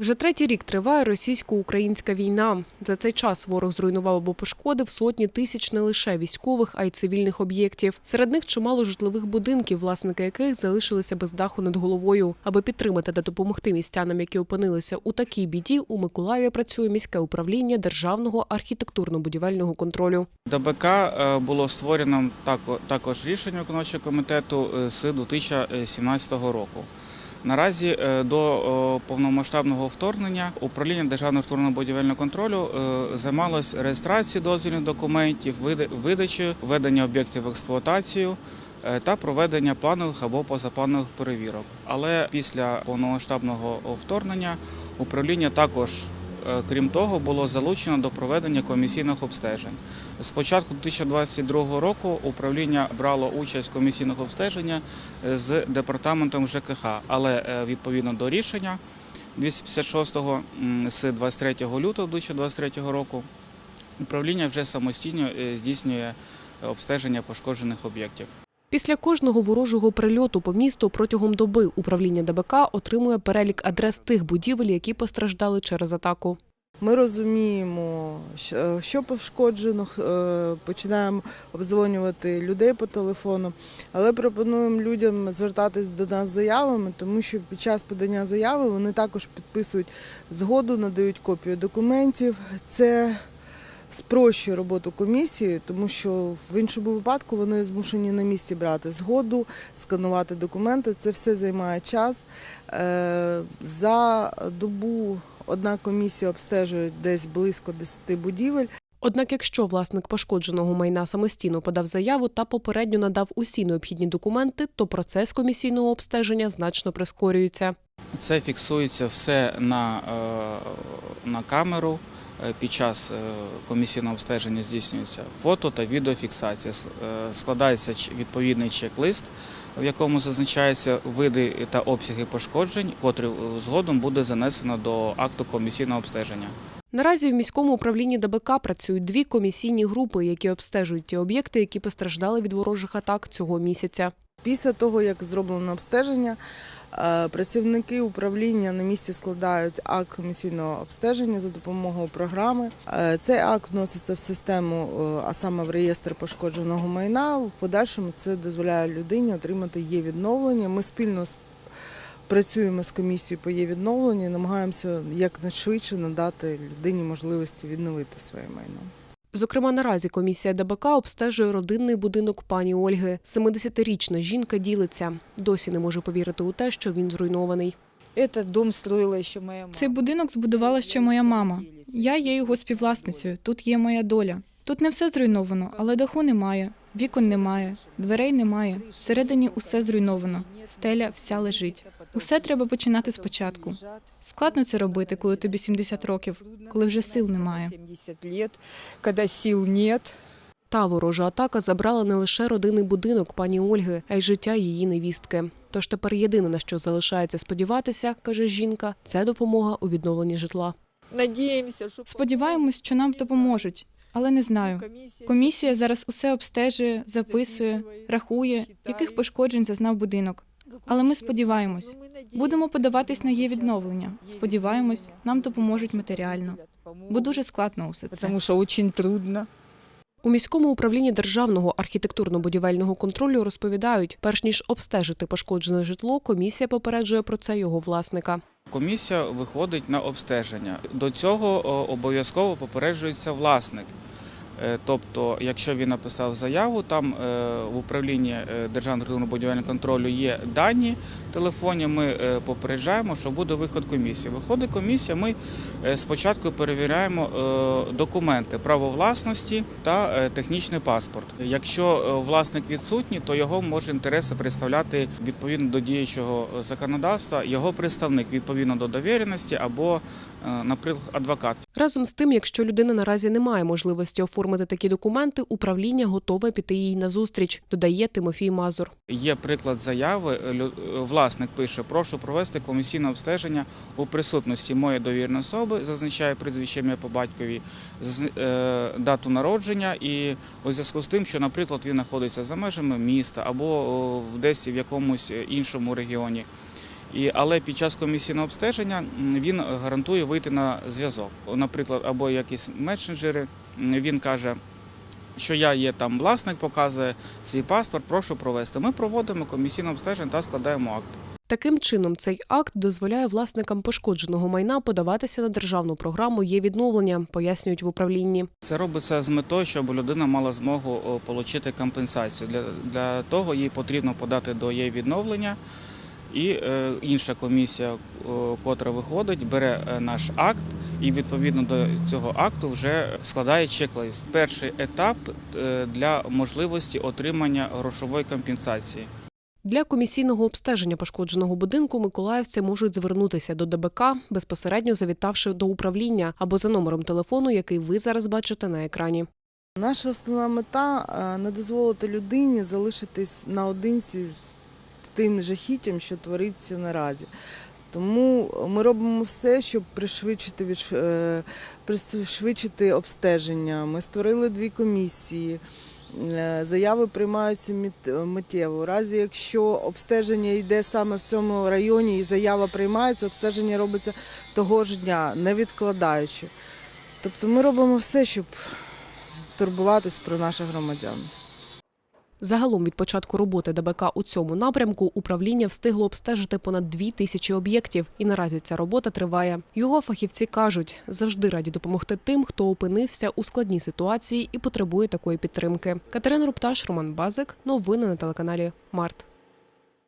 Вже третій рік триває російсько-українська війна. За цей час ворог зруйнував або пошкодив сотні тисяч не лише військових, а й цивільних об'єктів. Серед них чимало житлових будинків, власники яких залишилися без даху над головою. Аби підтримати та допомогти містянам, які опинилися у такій біді, у Миколаєві працює міське управління державного архітектурно-будівельного контролю. ДБК е, було створено також рішення виконавчого комітету е, з 2017 року. Наразі е, до повномасштабного вторгнення управління державного архітектурно-будівельного контролю е, займалось реєстрацією дозвільних документів, видачею, введення об'єктів в експлуатацію е, та проведення планових або позапланових перевірок. Але після повномасштабного вторгнення управління також Крім того, було залучено до проведення комісійних обстежень. З початку 2022 року управління брало участь в комісійних обстеженнях е, з департаментом ЖКХ, але е, відповідно до рішення 256 м, з 23 лютого 2023 року управління вже самостійно е, здійснює обстеження пошкоджених об'єктів. Після кожного ворожого прильоту по місту протягом доби управління ДБК отримує перелік адрес тих будівель, які постраждали через атаку. Ми розуміємо, що- що пошкоджено, е, починаємо обдзвонювати людей по телефону, але пропонуємо людям звертатись до нас заявами, тому що під час подання заяви вони також підписують згоду, надають копію документів. Це спрощує роботу комісії, тому що в іншому випадку вони змушені на місці брати згоду, сканувати документи. Це все займає час. Е, За добу одна комісія обстежує десь близько 10 будівель. Однак, якщо власник пошкодженого майна самостійно подав заяву та попередньо надав усі необхідні документи, то процес комісійного обстеження значно прискорюється. Це фіксується все на, е, на камеру. Е, Під час е, комісійного обстеження здійснюється фото та відеофіксація. Е, Складається відповідний чек-лист, в якому зазначаються види та обсяги пошкоджень, котрий е, згодом буде занесено до акту комісійного обстеження. Наразі в міському управлінні ДБК працюють дві комісійні групи, які обстежують ті об'єкти, які постраждали від ворожих атак цього місяця. Після того, як зроблено обстеження, е, працівники управління на місці складають акт комісійного обстеження за допомогою програми. Е, Цей акт вноситься в систему, е, а саме в реєстр пошкодженого майна. В подальшому це дозволяє людині отримати є відновлення. Ми спільно працюємо з комісією по є відновленню, намагаємося якнайшвидше надати людині можливості відновити своє майно. Зокрема, наразі комісія ДБК обстежує родинний будинок пані Ольги. 70-річна жінка ділиться. Досі не може повірити у те, що він зруйнований. Этот дом строила ще моя. Цей будинок збудувала ще моя мама. Я є його співвласницею. Тут є моя доля. Тут не все зруйновано, але даху немає, вікон немає, дверей немає. Всередині усе зруйновано. Стеля вся лежить. Усе треба починати спочатку. Складно це робити, коли тобі 70 років, коли вже сил немає. 70 лет, когда сил нет. Та ворожа атака забрала не лише родинний будинок пані Ольги, а й життя її невістки. Тож тепер єдине на що залишається сподіватися, каже жінка, це допомога у відновленні житла. Надіємося, що Сподіваємось, що нам допоможуть, але не знаю. Комісія зараз усе обстежує, записує, рахує, яких пошкоджень зазнав будинок. Але ми сподіваємось, будемо подаватись на є відновлення. Сподіваємось, нам допоможуть матеріально, бо дуже складно усе це. Тому що дуже трудно. У міському управлінні державного архітектурно-будівельного контролю розповідають, перш ніж обстежити пошкоджене житло, комісія попереджує про це його власника. Комісія виходить на обстеження. До цього обов'язково попереджується власник. Е, Тобто, якщо він написав заяву, там е, в управлінні е, Державного будівельного контролю є дані телефонні, ми попереджаємо, що буде виход комісії. Виходить комісія, ми спочатку перевіряємо документи право власності та технічний паспорт. Якщо власник відсутній, то його може інтереси представляти відповідно до діючого законодавства його представник відповідно до довіреності або, наприклад, адвокат. Разом з тим, якщо людина наразі не має можливості оформити такі документи, управління готове піти їй назустріч, додає Тимофій Мазур. Є приклад заяви. лю- Власник пише: прошу провести комісійне обстеження у присутності моєї довірної особи, зазначає прізвище ім'я по батькові, е, дату народження, і у зв'язку з тим, що, наприклад, він знаходиться за межами міста або десь в якомусь іншому регіоні. І, але під час комісійного обстеження він гарантує вийти на зв'язок. Наприклад, або якісь месенджери, він каже, що я є там власник, показує свій паспорт, прошу провести. Ми проводимо комісійне обстеження та складаємо акт. Таким чином, цей акт дозволяє власникам пошкодженого майна подаватися на державну програму є відновлення, пояснюють в управлінні. Це робиться з метою, щоб людина мала змогу отримати компенсацію. Для, для того їй потрібно подати до її відновлення. І е, інша комісія, котра виходить, бере е, наш акт і відповідно до цього акту вже складає чек-лист. Перший етап е, для можливості отримання грошової компенсації. Для комісійного обстеження пошкодженого будинку миколаївці можуть звернутися до ДБК, безпосередньо завітавши до управління або за номером телефону, який ви зараз бачите на екрані. Наша основна мета е, не дозволити людині залишитись наодинці з тим жахіттям, що твориться наразі. Тому ми робимо все, щоб пришвидшити, відш- е, пришвидшити обстеження. Ми створили дві комісії. Е, Заяви приймаються миттєво. У разі, якщо обстеження йде саме в цьому районі і заява приймається, обстеження робиться того ж дня, не відкладаючи. Тобто ми робимо все, щоб турбуватись про наших громадян. Загалом від початку роботи ДБК у цьому напрямку управління встигло обстежити понад дві тисячі об'єктів, і наразі ця робота триває. Його фахівці кажуть, завжди раді допомогти тим, хто опинився у складній ситуації і потребує такої підтримки. Катерина Рупташ, Роман Базик. Новини на телеканалі Март.